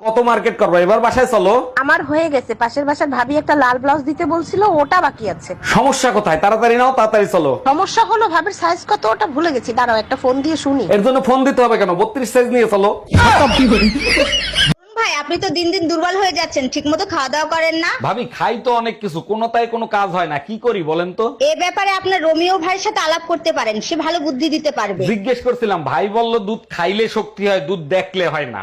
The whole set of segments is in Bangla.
কত মার্কেট করব? এবার বাসায় চলো। আমার হয়ে গেছে। পাশের বাসার ভাবি একটা লাল ব্লাউজ দিতে বলছিল ওটা বাকি আছে। সমস্যা কোথায়? তাড়াতাড়ি নাও তাড়াতাড়ি চলো। সমস্যা হলো ভাবির সাইজ কত ওটা ভুলে গেছি। দাঁড়াও একটা ফোন দিয়ে শুনি। এর জন্য ফোন দিতে হবে কেন? বত্রিশ সাইজ নিয়ে চলো। ভাই আপনি তো দিন দিন দুর্বল হয়ে যাচ্ছেন। ঠিকমতো খাওয়া দাওয়া করেন না। ভাবি খাই তো অনেক কিছু। কোনোটাই কোনো কাজ হয় না। কি করি বলেন তো? এ ব্যাপারে আপনার রোমিও ভাইয়ের সাথে আলাপ করতে পারেন। সে ভালো বুদ্ধি দিতে পারবে। জিজ্ঞেস করছিলাম ভাই বলল দুধ খাইলে শক্তি হয় দুধ দেখলে হয় না।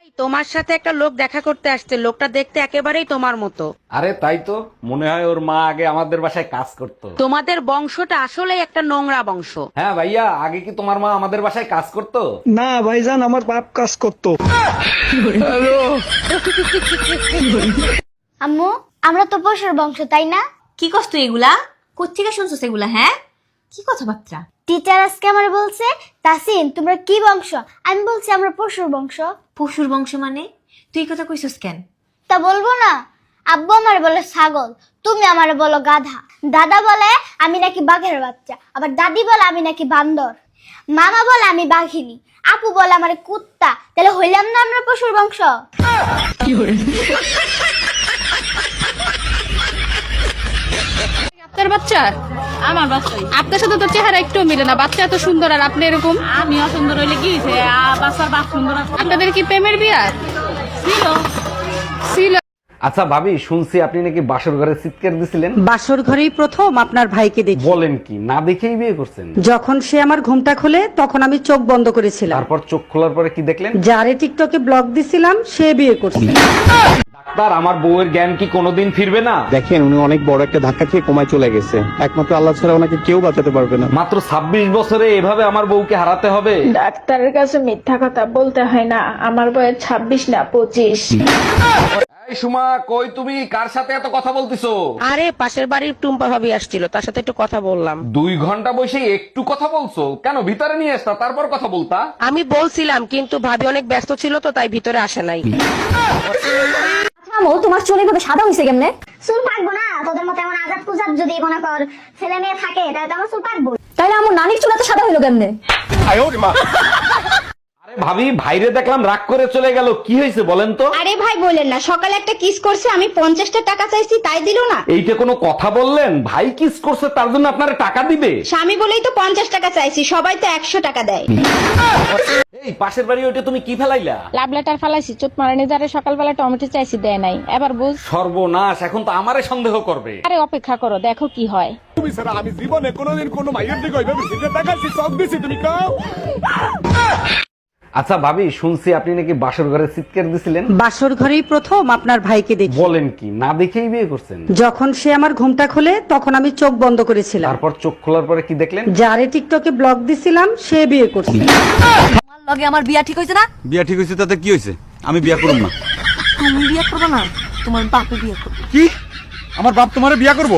তোমার সাথে একটা লোক দেখা করতে আসছে। লোকটা দেখতে একেবারেই তোমার মতো। আরে তাই তো মনে হয় ওর মা আগে আমাদের বাসায় কাজ করতো। তোমাদের বংশটা আসলে একটা নোংরা বংশ। হ্যাঁ ভাইয়া আগে কি তোমার মা আমাদের বাসায় কাজ করতো? না ভাইজান আমার বাপ কাজ করতো। আম্মু আমরা তো পশুর বংশ তাই না? কি কষ্ট এগুলা? কোথেকে শুনছো সেগুলা হ্যাঁ? কি কথাবার্তা? টিচার আজকে আমার বলছে তাসিন তোমরা কি বংশ? আমি বলছি আমরা পশুর বংশ। পশুর বংশ মানে? তুই কথা কইছস কেন? তা বলব না। আব্বু আমার বলে ছাগল তুমি আমার বলো গাধা। দাদা বলে আমি নাকি বাঘের বাচ্চা। আবার দাদি বলে আমি নাকি বান্দর। মামা বলে আমি বাঘিনী। আপু বলে আমার কুত্তা। তাহলে হইলাম না আমরা পশুর বংশ? বাচ্চা? আমার বাচ্চা। আপনার সাথে তো চেহারা একটু মিলে না। বাচ্চা এত সুন্দর আর আপনি এরকম? আমি অসুন্দর হইলে কি বাচ্চার বাপ সুন্দর আপনাদের কি প্রেমের বিয়া? ছিল। ছিল। আচ্ছা ভাবি শুনছি আপনি নাকি বাসর ঘরে চিৎকার দিছিলেন। বাসর ঘরেই প্রথম আপনার ভাইকে দেখি। বলেন কি না দেখেই বিয়ে করছেন? যখন সে আমার ঘুমটা খোলে তখন আমি চোখ বন্ধ করেছিলাম। তারপর চোখ খোলার পরে কি দেখলেন? যারে টিকটকে ব্লক দিছিলাম সে বিয়ে করছে। ডাক্তার আমার বউয়ের জ্ঞান কি কোনোদিন ফিরবে না? দেখেন উনি অনেক বড় একটা ধাক্কা খেয়ে কমায় চলে গেছে। একমাত্র আল্লাহ ছাড়া ওনাকে কেউ বাঁচাতে পারবে না। মাত্র ২৬ বছরে এভাবে আমার বউকে হারাতে হবে? ডাক্তারের কাছে মিথ্যা কথা বলতে হয় না। আমার বয়স ছাব্বিশ না পঁচিশ। এই সুমা কই তুমি? কার সাথে এত কথা বলতিছো? আরে পাশের বাড়ির টুম্পা ভাবি আসছিল তার সাথে একটু কথা বললাম। দুই ঘণ্টা বসে একটু কথা বলছো? কেন ভিতরে নিয়ে আসতা তারপর কথা বলতা? আমি বলছিলাম কিন্তু ভাবি অনেক ব্যস্ত ছিল তো তাই ভিতরে আসে নাই। আমু তোমার চুল এভাবে সাদা হয়েছে কেমনে? চুল পাকবো না তোদের মতো এমন আজাদ পুজাব যদি মনে কর ছেলে মেয়ে থাকে তাহলে তো আমার চুল পাকবো। তাহলে আমার নানির চুল এত সাদা হইল কেমনে? আরে ভাবি ভাইরে দেখলাম রাগ করে চলে গেল। কি হয়েছে বলেন তো? আরে ভাই বলেন না। সকালে একটা কিস করছে আমি পঞ্চাশটা টাকা চাইছি তাই দিল না। এইটা কোনো কথা বললেন? ভাই কিস করছে তার জন্য আপনারা টাকা দিবে? স্বামী বলেই তো পঞ্চাশ টাকা চাইছি সবাই তো একশো টাকা দেয়। এই পাশের বাড়ি ওইটা তুমি কি ফেলাইলা? লাভ লেটার ফালাইছি চোট মারানি যারে সকালবেলা টমেটো চাইছি দেয় নাই। এবার বুঝ। সর্বনাশ এখন তো আমারে সন্দেহ করবে। আরে অপেক্ষা করো দেখো কি হয়। আচ্ছা ভাবি শুনছি আপনি নাকি বাসর ঘরে চিৎকার দিছিলেন। বাসর ঘরেই প্রথম আপনার ভাইকে দেখি। বলেন কি না দেখেই বিয়ে করছেন? যখন সে আমার ঘুমটা খোলে তখন আমি চোখ বন্ধ করেছিলাম। তারপর চোখ খোলার পরে কি দেখলেন? যারে টিকটকে ব্লগ দিছিলাম সে বিয়ে করছে। আমার লগে আমার বিয়া ঠিক হয়েছে না? বিয়া ঠিক হয়েছে তাতে কি হয়েছে? আমি বিয়া করব না। তুমি বিয়া করবে না তোমার বাপে বিয়ে করবে। কি? আমার বাপ তোমারে বিয়া করব?